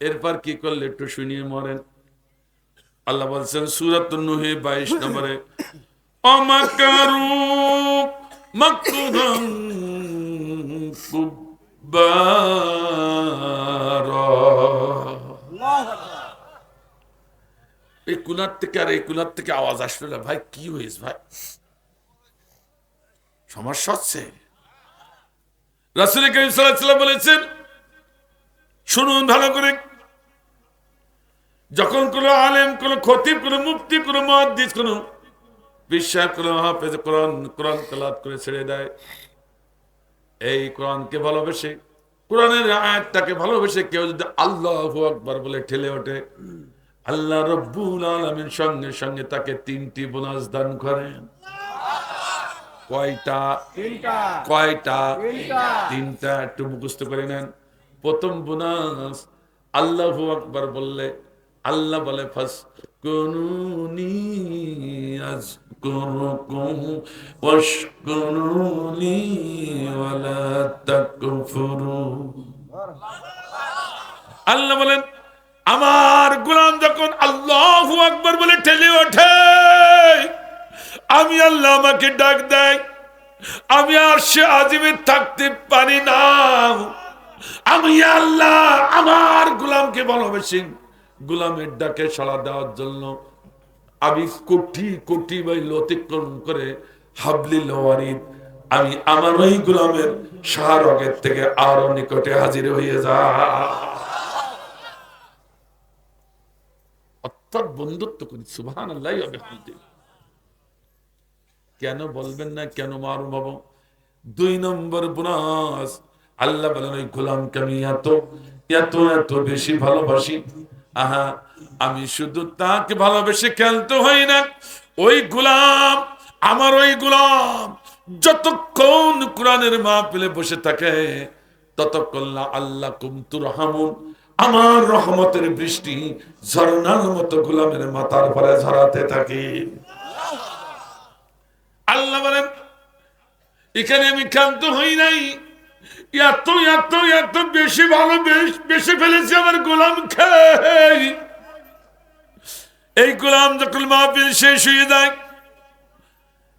এরপর কি করলে একটু শুনিয়ে মরেন? আল্লাহ বলছেন, সুরত নুহে বাইশ নম্বরে, অমাকারু এই কুলার থেকে আর এই কুলার থেকে আওয়াজ আসলো না। ভাই, কি হয়েছে ভাই? সমস্যা হচ্ছে? রাসুল করিম বলেছেন, শুনুন ভালো করে। যখন কোন আলেম কোন খতিব কোন মুফতি কোন মহাদিস কোন বিশ্বাস কোন হাফেজ কোরআন কোরআন তেলাত করে ছেড়ে দেয়। এই কোরআনকে ভালোবেসে কোরআনের আয়াতটাকে ভালোবেসে কেউ যদি আল্লাহ আকবার বলে ঠেলে ওঠে আল্লাহ রব্বুল আলমের সঙ্গে সঙ্গে তাকে তিনটি বোনাস দান করেন। কয়টা? কয়টা? তিনটা একটু মুখস্থ করে নেন। প্রথম বোনাস আল্লাহ আকবার বললে আল্লাহ বলে ফাস কুনুনি আজকুরুকুম ওয়াশকুরুনি ওয়ালা তাকফুরুন আল্লাহ বলেন, আমার গোলাম যখন আল্লাহ আকবর বলে ঠেলে ওঠে, আমি আল্লাহ আমাকে ডাক দেয়। আমি আর সে আজিবে থাকতে পারি না। আমি আল্লাহ আমার গোলামকে ভালোবেসি। গোলামের ডাকে সাড়া দেওয়ার জন্য আমি কোটি কোটি মাইল অতিক্রম করে হাবলি লোয়ারিদ আমি আমার ওই গোলামের শাহরগের থেকে আরও নিকটে হাজির হয়ে যা অর্থাৎ বন্ধুত্ব করি সুবাহান আল্লাহ কেন বলবেন না, কেন মার বাবা দুই নম্বর বোনাস, আল্লাহ বলেন, ওই গোলামকে আমি এত এত এত বেশি ভালোবাসি আহা, আমি শুধু তাকে ভালোবেসে খেলতে হই না। ওই গোলাম, আমার ওই গোলাম, যতক্ষণ কোরআনের মা পেলে বসে থাকে, ততক্ষণ আল্লাহ কুমতুর হামুন আমার রহমতের বৃষ্টি ঝর্ণার মতো গোলামের মাথার পরে ঝরাতে থাকে। আল্লাহ বলেন, এখানে আমি ক্ষান্ত হই নাই। এত এত এত বেশি ভালো বেশি ফেলেছি আমার গোলাম খাই এই গোলাম যখন মাহফিল শেষ হয়ে যায়,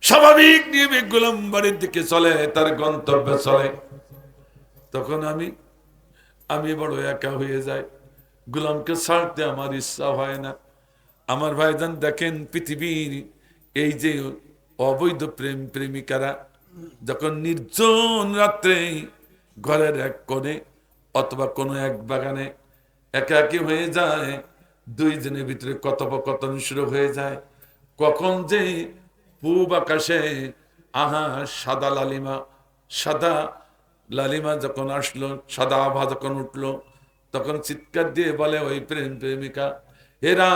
স্বাভাবিক নিয়মে গোলাম বাড়ির দিকে চলে, তার গন্তব্যে চলে। তখন আমি আমি বড় একা হয়ে যাই। গোলামকে ছাড়তে আমার ইচ্ছা হয় না। আমার ভাইজান দেখেন পৃথিবীর এই যে অবৈধ প্রেম প্রেমিকারা, যখন নির্জন রাত্রে ঘরের এক কোণে অথবা কোনো এক বাগানে একাকি হয়ে যায়। দুইজনের ভিতরে কথোপকথন শুরু হয়ে যায়। কখন যে পূব আকাশে আহা সাদা লালিমা সাদা লালিমা যখন আসলো, সাদা আভা যখন উঠল, তখন চিৎকার দিয়ে বলে, ওই প্রেম প্রেমিকা হেরা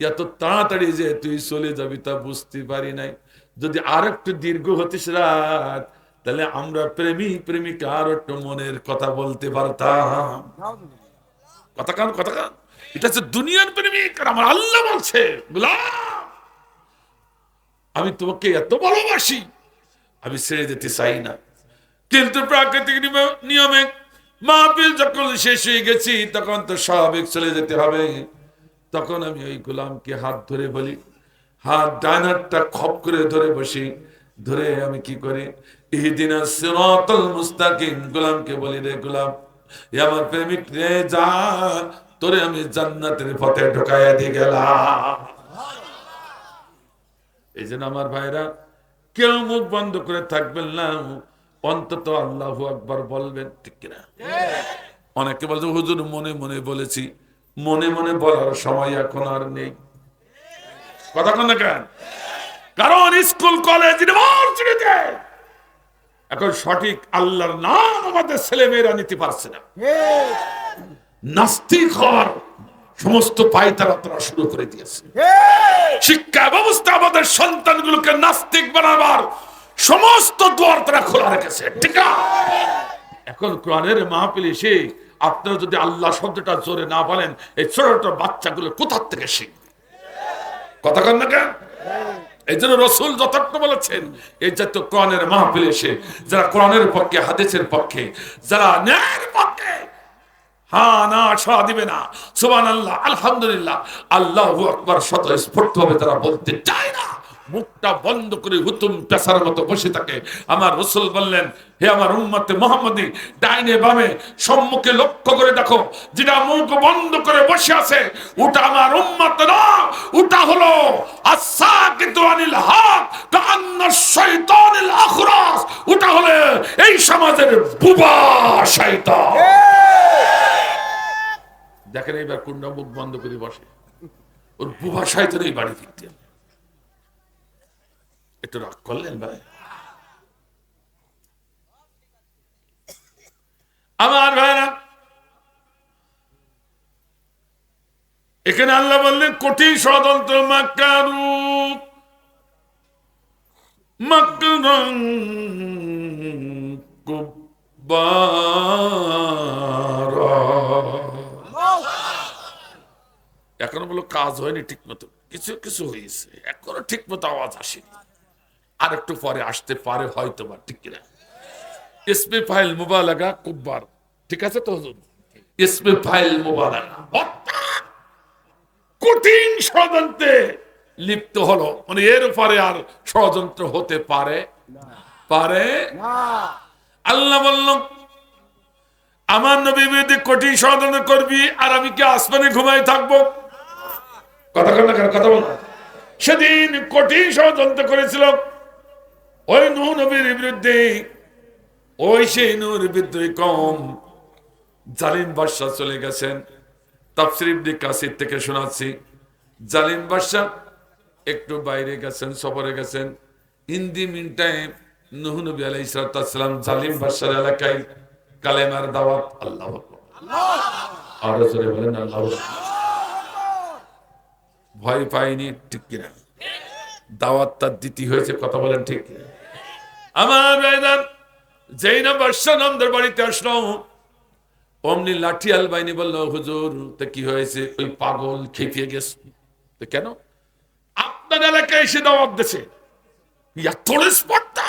এত তাড়াতাড়ি যে তুই চলে যাবি তা বুঝতে পারি নাই। যদি আর একটু দীর্ঘ হতিস রাত তাহলে আমরা প্রেমিক প্রেমিকা আর একটু মনের কথা বলতে পারতাম। কথা কান কথা কান এটা হচ্ছে দুনিয়ার প্রেমিক আর আমার আল্লাহ বলছে আমি তোমাকে এত ভালোবাসি, আমি ছেড়ে যেতে চাই না। কিন্তু প্রাকৃতিক নিয়মে মাহফিল যখন শেষ হয়ে গেছি, তখন তো স্বাভাবিক চলে যেতে হবে। তখন আমি ওই গোলামকে হাত ধরে বলি, হাত ডান হাতটা খপ করে ধরে বসি। ধরে আমি কি করি? আমি জান্নাতের পথে দিয়ে গেলাম। এই আমার ভাইরা, কেউ মুখ বন্ধ করে থাকবেন না। অন্তত আল্লাহ বলবেন, ঠিক কিনা? অনেকে বলছে, হুজুর, মনে মনে বলেছি। মনে মনে বলার সময় এখন আর নেই। কথা কোন কেন? কারণ স্কুল, কলেজ, ইউনিভার্সিটিতে এখন সঠিক আল্লাহর নাম আমাদের ছেলে মেয়েরা নিতে পারছে না। নাস্তিক হওয়ার সমস্ত পায়তারা তারা শুরু করে দিয়েছে। শিক্ষা ব্যবস্থা আমাদের সন্তানগুলোকে নাস্তিক বানাবার সমস্ত দ্বার তারা খোলা রেখেছে, ঠিক এখন কোরআনের মাহফিল এসে আপনারা যদি আল্লাহ শব্দটা জোরে না বলেন, এই ছোট ছোট বাচ্চাগুলো কোথার থেকে শিখবে? কথা কন না কেন? এই জন্য রসুল যথার্থ বলেছেন, এই জাতীয় কোরআনের মাহফিল এসে যারা কোরআনের পক্ষে, হাদিসের পক্ষে, যারা ন্যায়ের পক্ষে হ্যাঁ না সাড়া দিবে সুবান আল্লাহ আলহামদুলিল্লাহ, আল্লাহ আকবার শত স্ফূর্ত হবে তারা বলতে চায় না। মুখটা বন্ধ করে হুতুম পেশার মতো বসে থাকে। আমার রসুল বললেন, হে আমার উম্মতে মোহাম্মদী, ডাইনে বামে সম্মুখে লক্ষ্য করে দেখো, যেটা মুখ বন্ধ করে বসে আছে, ওটা আমার উম্মত না, ওটা হলো আসাকিতু আনিল হক কান্না শাইতানিল আখরাস, ওটা হলো এই সমাজের বুবা শয়তান। দেখেন এইবার কুন্ডা মুখ বন্ধ করে বসে, ওর বুবা শয়তান এই বাড়ি ফিরতেন। একটু রাগ করলেন ভাই? আমার ভাইরা, এখানে আল্লাহ বললেন, কঠিন মাকারু মাকরং এখনও বলো কাজ হয়নি ঠিক মতো কিছু কিছু হয়েছে। এখনও ঠিক মতো আওয়াজ আসেনি। আর একটু পরে আসতে পারে, হয়তো বা, ঠিক কিনা। ইসমে ফাইল মুবালাগা, কুব্বার। ঠিক আছে তো, হুজুর? ইসমে ফাইল মুবালাগা। কঠিন ষড়যন্ত্রে লিপ্ত হলো। মানে এর উপরে আর ষড়যন্ত্র হতে পারে পারে আল্লাহ বলল, আমার নবী বিরুদ্ধে কঠিন ষড়যন্ত্র করবি আর আমি কি আসমানে ঘুমাই থাকব? কথা কথা বল সেদিন কঠিন ষড়যন্ত্র করেছিল। ওই নূহ নবীর বিরুদ্ধে, ওই সেই নূর বিদ্রোহী কম জালিম বাদশাহ চলে গেছেন। তাফসির কাসির থেকে শোনাচ্ছি, জালিম বাদশাহ একটু বাইরে গেছেন, সফরে গেছেন। ইন্দি মিন টাইম নূহ নবী আলাইহিস সালাম জালিম বাদশার এলাকায় কালেমার দাওয়াত, আল্লাহ আরও জোরে বলেন, আল্লাহ ভয় পাইনি, ঠিক কিনা। দাওয়াত তার দিতে হয়েছে, কথা বলেন ঠিক কিনা? আমার ভাইদান যেই না বাদশাহ নামদের বাড়িতে আসলো। অমনি লাঠি আল বাইনি বলল, হুজুর, তো কি হয়েছে? ওই পাগল খেপিয়ে গেছে। তো কেন? আপনার এলাকায় এসে দাওয়াত দিছে। এত স্পর্ধা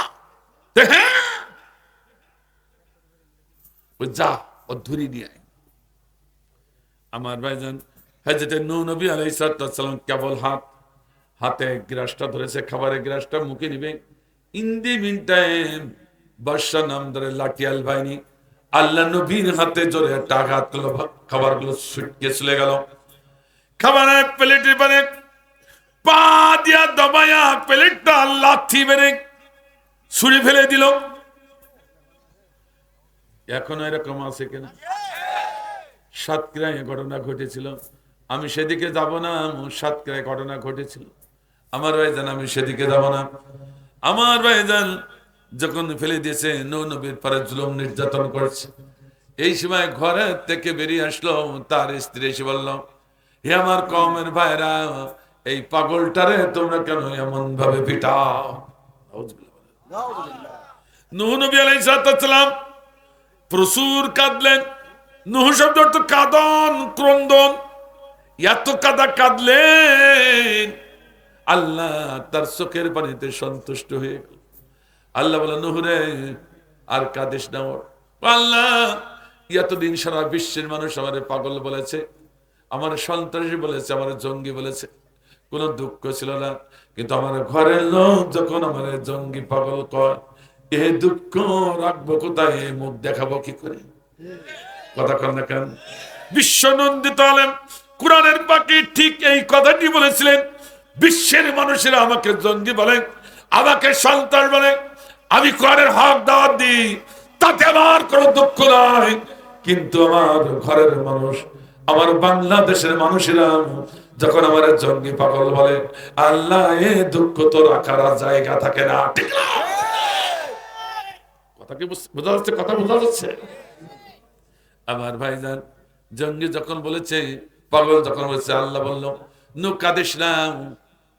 তো হ্যাঁ। যা, ও ধরি নিয়ে। আমার ভাইজান হাজরতে নূহ নবী আলাইহিস সালাম কেবল হাত, হাতে গ্রাসটা ধরেছে, খাবারের গ্রাসটা মুখে নিবে ইন্দি মিন টাইম বর্ষা নাম ধরে লাঠিয়াল বাহিনী আল্লাহ নবীর হাতে জোরে একটা আঘাত করল খাবারগুলো ছুটকে চলে গেল। খাবারের প্লেটে মানে পা দিয়া দবায়া প্লেটটা লাথি মেরে ছুড়ে ফেলে দিল। এখনও এরকম আছে কিনা? সাতক্ষীরায় এ ঘটনা ঘটেছিল। আমি সেদিকে যাব না সাতক্ষীরায় ঘটনা ঘটেছিল। আমার ভাইজান, আমি সেদিকে যাব না। আমার ভাইজান যখন ফেলে দিয়েছে, নৌ নবীর পরে জুলুম নির্যাতন করছে। এই সময় ঘরে থেকে বেরিয়ে আসলো, তার স্ত্রী এসে বলল, হে আমার কমের ভাইরা, এই পাগলটারে তোমরা কেন এমন ভাবে পিটাও? নুহ প্রচুর কাঁদলেন। শব্দ অর্থ কাদন, ক্রন্দন। এত কাদা কাঁদলেন। আল্লাহ তার চোখের পানিতে সন্তুষ্ট হয়ে গেল। আল্লাহ বলে, নুহুরে, আর কাঁদিস না ওর। আল্লাহ, এতদিন সারা বিশ্বের মানুষ আমার পাগল বলেছে, আমার সন্ত্রাসী বলেছে, আমার জঙ্গি বলেছে। কোনো দুঃখ ছিল না, কিন্তু আমার ঘরের লোক যখন আমার জঙ্গি পাগল কর এ দুঃখ রাখব কোথায় মুখ দেখাবো কি করে? কথা কর না কেন? বিশ্বনন্দিত আলেম, কোরআনের পাখি ঠিক এই কথাটি বলেছিলেন বিশ্বের মানুষেরা আমাকে জঙ্গি বলে, আমাকে সন্তান বলে, আমি কোরআনের হক দাওয়াত দিই, তাতে আমার কোনো দুঃখ নাই। কিন্তু আমার ঘরের মানুষ, আমার বাংলাদেশের মানুষেরা যখন আমার জঙ্গি পাগল বলে, আল্লাহ, এ দুঃখ তো রাখার জায়গা থাকে না। ঠিক না? কথা কি বোঝা যাচ্ছে? কথা বোঝা যাচ্ছে? আমার ভাইজান, জঙ্গি যখন বলেছে, পাগল যখন বলেছে, আল্লাহ বলল নু। কাদিস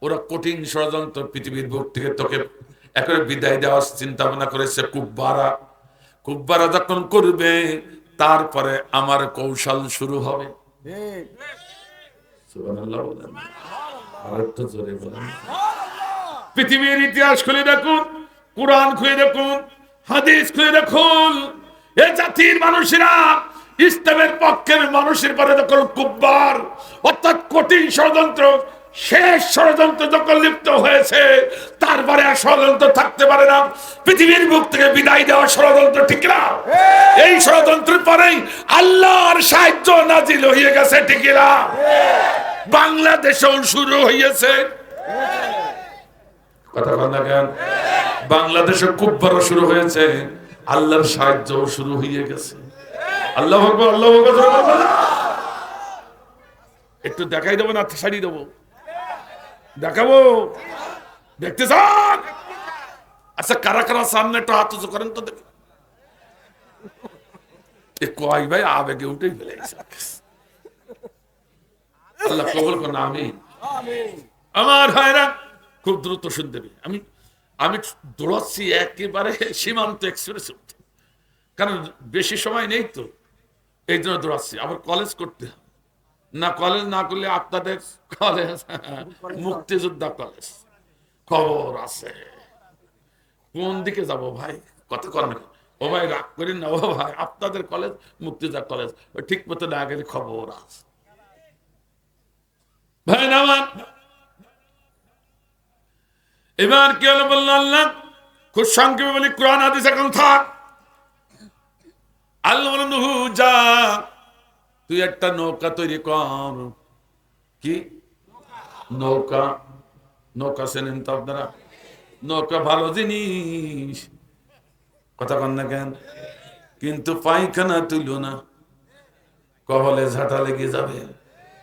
ওরা কঠিন ষড়যন্ত্র পৃথিবীর বুক থেকে তোকে একবারে বিদায় দেওয়ার চিন্তা ভাবনা করেছে কুব্বারা। কুব্বারা যখন করবে, তারপরে আমার কৌশল শুরু হবে। পৃথিবীর ইতিহাস খুলে দেখুন, কোরআন খুলে দেখুন, হাদিস খুলে দেখুন। এ জাতির মানুষেরা ইসলামের পক্ষের মানুষের পরে যখন কুব্বার, অর্থাৎ কঠিন ষড়যন্ত্র শেষ ষড়যন্ত্র যখন লিপ্ত হয়েছে তারপরে আর ষড়যন্ত্র থাকতে পারে না। পৃথিবীর মুখ থেকে বিদায় দেওয়া ষড়যন্ত্র ঠিক না। এই ষড়যন্ত্রের পরেই আল্লাহর সাহায্য নাজিল হয়ে গেছে ঠিক না? বাংলাদেশেও শুরু হয়েছে। কথা বল না কেন? বাংলাদেশে খুব বড় শুরু হয়েছে আল্লাহর সাহায্য শুরু হয়ে গেছে। আল্লাহ আল্লাহ। একটু দেখাই দেবো না ছাড়িয়ে দেবো। দেখাবো। দেখতে চান আচ্ছা কারা কারা সামনে একটু হাত উঁচু করেন তো দেখি। কয় ভাই, আবেগে উঠেই ফেলে আল্লাহ কবল করুন আমি আমার ভাইরা, খুব দ্রুত শুনতে আমি আমি দৌড়াচ্ছি একেবারে সীমান্ত এক্সপ্রেস কারণ বেশি সময় নেই তো, এই জন্য দৌড়াচ্ছি। আবার কলেজ করতে হবে। না কলেজ না করলে আপনাদের কলেজ মুক্তিযোদ্ধা কলেজ খবর আছে। কোন দিকে যাব ভাই? কথা করেন ও ভাই, রাগ করেন না। ও ভাই, আপনাদের কলেজ মুক্তিযোদ্ধা কলেজ ওই ঠিক মতো না গেলে খবর আছে। ভাই, না আমার এবার কি হলো বলল আল্লাহ? খুব সংক্ষেপে বলি, কোরআন হাদিস এখন থাক আল্লাহ বলেন নুহু যা তুই একটা নৌকা তৈরি কর। কি? নৌকা। নৌকা চেনেন তো আপনারা? নৌকা ভালো জিনিস। কথা কন না কেন? কিন্তু পায়খানা তুলো না। কহলে ঝাঁটা লেগে যাবে।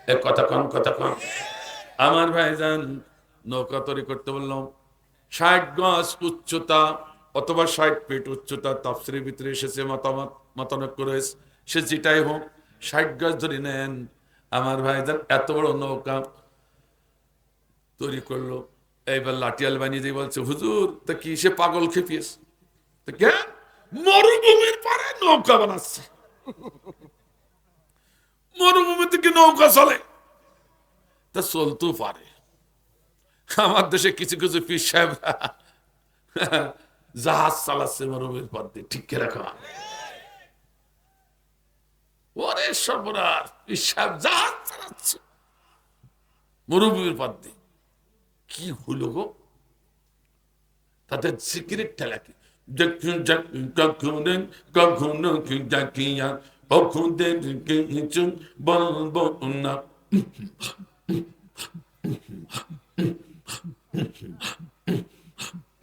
এ কথা কন কথা কন। আমার ভাইজান নৌকা তৈরি করতে বললাম ষাট গজ উচ্চতা অথবা ষাট ফিট উচ্চতা তাফসিরের ভিতরে এসেছে মতামত, মতানৈক্য রয়েছে। সে যেটাই হোক ষাট গজ ধরে নেন, আমার ভাইজান এত বড় নৌকা তৈরি করল। এইবার লাঠিয়াল বানিয়ে দিয়ে বলছে, হুজুর, তা কি সে পাগল খেপিয়েছে? মরুভূমির পারে নৌকা বানাচ্ছে। মরুভূমি থেকে নৌকা চলে। তা চলতেও পারে। আমার দেশে কিছু কিছু পীর সাহেব জাহাজ চালাচ্ছে মরুভূমির পথ দিয়ে। ঠিক রাখা ওরে সর্বনাশ সাহেব জাহাজ চালাচ্ছে মরুভূমির দিয়ে কি হলো গো তাদের সিক্রেট ঠেলা কি কখনো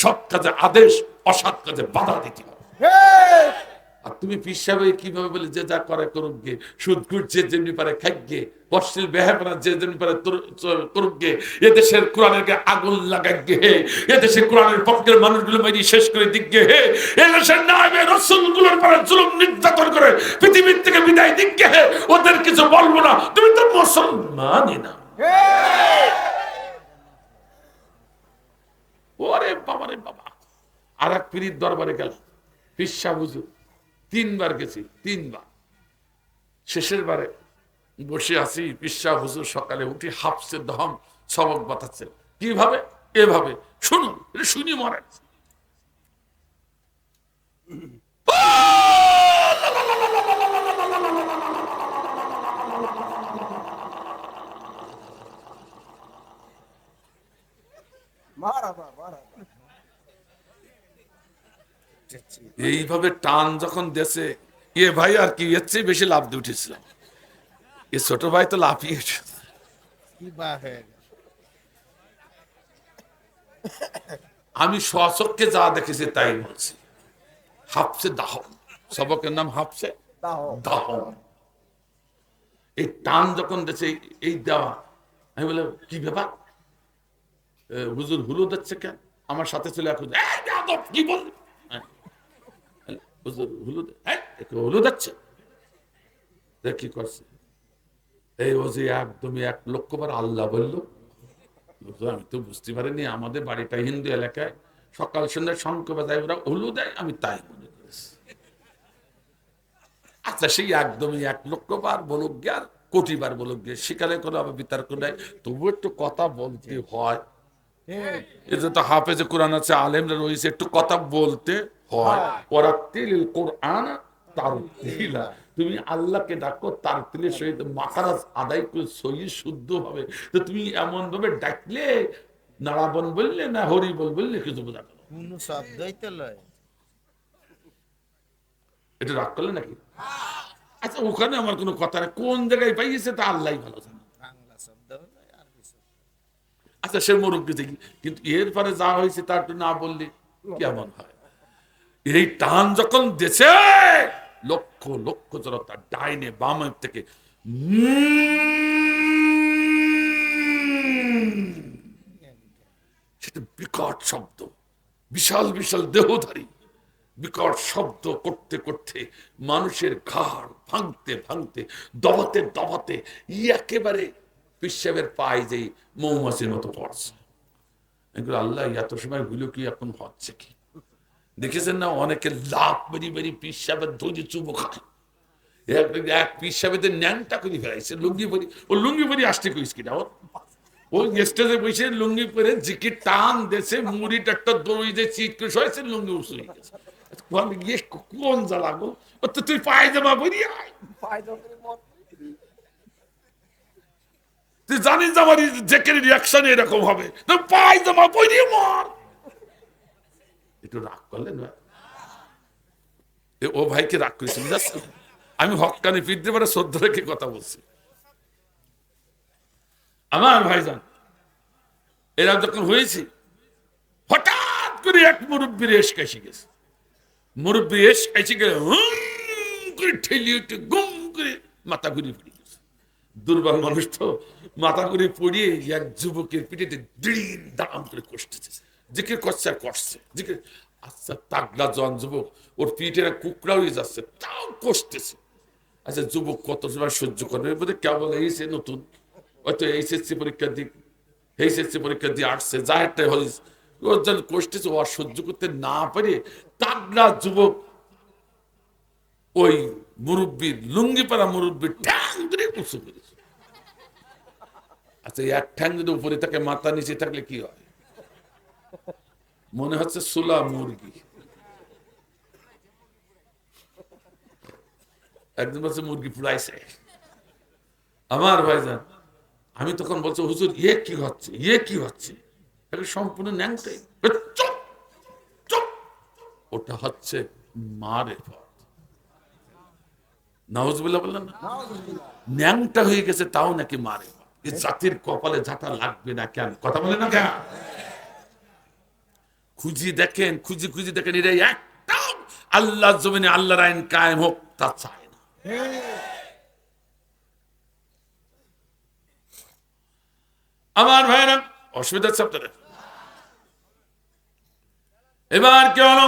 সৎ কাজে আদেশ অসৎ কাজে বাধা দিতে হবে। আর তুমি পিসাবে কীভাবে বলে যে যা করে করুক গে সুদ ঘুট যে যেমনি পারে খাইক গে অশ্লীল বেহাপনা যে যেমনি পারে করুক গে এদেশের কোরআনের গায়ে আগুন লাগাক গে হে এদেশের কোরআনের পক্ষের মানুষগুলো মেরি শেষ করে দিক গে হে এদেশের নামে রসুলগুলোর পরে জুলুম নির্যাতন করে পৃথিবীর থেকে বিদায় দিক গে হে ওদের কিছু বলব না তুমি তো মুসলমানই না। ওরে বাবা রে বাবা। আর এক পীরির দরবারে গেল। পিসা বুঝু তিনবার গেছি, তিনবার। শেষের বারে বসে আছি, পিসা হুজুর সকালে উঠি হাফসে দহম সবক বাতাচ্ছে কীভাবে? এভাবে। শুনুন শুনি মরে এইভাবে টান যখন দেশে এ ভাই আর কি এর চেয়ে বেশি লাভ দিয়ে উঠেছিলাম এ ছোট ভাই তো লাফিয়ে উঠেছে। আমি স্বচক্ষে যা দেখেছি তাই বলছি। হাফসে দাহ সবকের নাম হাফসে দাহ এই টান যখন দেশে এই দেওয়া আমি বলে কি ব্যাপার? হুজুর হুলু দিচ্ছে কেন? আমার সাথে চলে এখন "এই কি বল? হ্যাঁ। কি করছে? এই একদমই এক লক্ষ বার আল্লাহ আমি তো বুঝতে পারিনি, আমাদের বাড়িটা হিন্দু এলাকায়, সকাল সন্ধ্যা বাজায় ওরা হলু দেয়, আমি তাই মনে করেছি। আচ্ছা সেই একদমই এক লক্ষ বার বলুক গিয়ে আর কোটি বার বলুক গে সেখানে কোনো আবার বিতর্ক নাই। তবু একটু কথা বলতে হয়। এটা তো হাফেজে কোরআন আছে আলেমরা রয়েছে একটু কথা বলতে হয়। ওরা তিল কোরআন তার তিলা তুমি আল্লাহকে ডাকো তার তিলের সহিত মাকারাজ আদায় করে সহি শুদ্ধ ভাবে তো তুমি এমন ভাবে ডাকলে নাড়াবন বললে না হরি বল বললে কিছু বোঝা গেল এটা রাগ করলে নাকি? আচ্ছা ওখানে আমার কোনো কথা নেই। কোন জায়গায় পাইছে তা আল্লাহ ভালো জানে বাংলা শব্দ লয় আরবি শব্দ আচ্ছা সে মুরব্বী দেখি। কিন্তু এরপরে যা হয়েছে তার না বললে কেমন হয়? এই টান যখন দেছে লক্ষ লক্ষ জনতা ডাইনে বামের থেকে সেটা বিকট শব্দ, বিশাল বিশাল দেহধারী, বিকট শব্দ করতে করতে মানুষের ঘাড় ভাঙতে ভাঙতে, দবাতে দবাতে, একেবারে পিসাবের পায়ে যে মৌমাছির মতো পড়ছে। এগুলো আল্লাহ এত সময়গুলো কি এখন হচ্ছে কি? দেখেছেন না অনেকে লাভ বেরি বেরি পিসাবের ধরে চুবো খায়। এক পিসাবেদের ন্যাংটা করে ফেলাইছে লুঙ্গি পরি ও লুঙ্গি পরি আসতে কইস কিনা? ওর ওই স্টেজে বসে লুঙ্গি পরে জিকে টান দেছে, মুড়িটা একটা দড়ি যে চিট করে সয়েছে লুঙ্গি উঁচু হয়ে গেছে। কোন জ্বালা গো? ও তো তুই পায়জামা পরি আয়। পায়জামার তুই জানিস যে আমার জেকের রিয়াকশন এরকম হবে। তো পায়জামা পরি মর। একটু রাগ করলেন ও ভাইকে রাগ করেছে বুঝাচ্ছ আমি হকানি ফিরতে পারে শ্রদ্ধা রেখে কথা বলছি। আমার ভাইজান, এরা যখন হয়েছে, হঠাৎ করে এক মুরব্বীর এসে এসে গেছে। মুরব্বী এসে এসে গেলে হুম করে ঠেলিয়ে গুম করে মাথা ঘুরিয়ে গেছে দুর্বল মানুষ তো মাথা করে পড়িয়ে এক যুবকের পিঠেতে দিন দাম করে কষতেছে। জিকে করছে আর কষছে জিকে আচ্ছা তাগলা জন যুবক, ওর পিঠে কুকড়া হয়ে যাচ্ছে, তাও কষতেছে। আচ্ছা যুবক কত সময় সহ্য করবে? বোধ কেবল এইসে নতুন। হয়তো এইচএসসি পরীক্ষা দিক এইচএসসি পরীক্ষা দিয়ে আসছে যা একটা হয়েছে। ওর জন্য কষতেছে, ও আর সহ্য করতে না পারে তাগলা যুবক ওই মুরব্বীর লুঙ্গি পাড়া মুরব্বীর উঁচু করেছে আচ্ছা এক ঠ্যাং যদি উপরে থাকে, মাথা নিচে থাকলে কি হয়? মনে হচ্ছে মুরগি। একদিন বলছে, মুরগি পুড়াইছে আমার ভাইজান, আমি তখন বলছি, হুজুর ইয়ে কি হচ্ছে? ইয়ে কি হচ্ছে? সম্পূর্ণ ন্যাংটাই ওটা হচ্ছে মারে পথ। নাউজবিল্লাহ বললেন না? ন্যাংটা হয়ে গেছে তাও নাকি মারে। এই জাতির কপালে ঝাঁটা লাগবে না কেন? কথা বলে না কেন? খুঁজি দেখেন খুঁজি খুঁজি দেখেন এটা একদম আল্লাহ জমিনে আল্লাহর আইন কায়েম হোক তা চায় না। আমার ভাইরা অসুবিধা হচ্ছে আপনাদের। এবার কি হলো?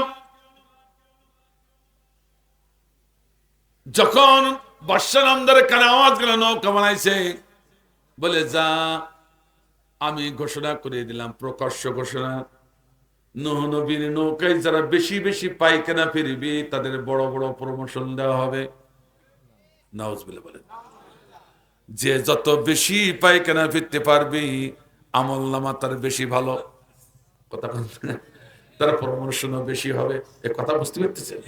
যখন বর্ষার আমদারের কানে আওয়াজ গেল, নৌকা বানাইছে, বলে, যা, আমি ঘোষণা করে দিলাম, প্রকাশ্য ঘোষণা। নহ নবীর নৌকায় যারা বেশি বেশি পায়খানা ফিরবি, তাদের বড় বড় প্রমোশন দেওয়া হবে। নাউজবিল্লাহ বলেন, যে যত বেশি পায়খানা ফিরতে পারবি, আমল নামা তার বেশি ভালো। কথা? তার প্রমোশনও বেশি হবে। এ কথা বুঝতে পারতেছেন?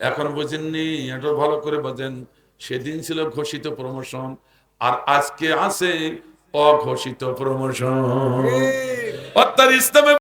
এখন বোঝেননি এটা ভালো করে বোঝেন। সেদিন ছিল ঘোষিত প্রমোশন আর আজকে আছে অঘোষিত প্রমোশন অর্থাৎ ইসলামে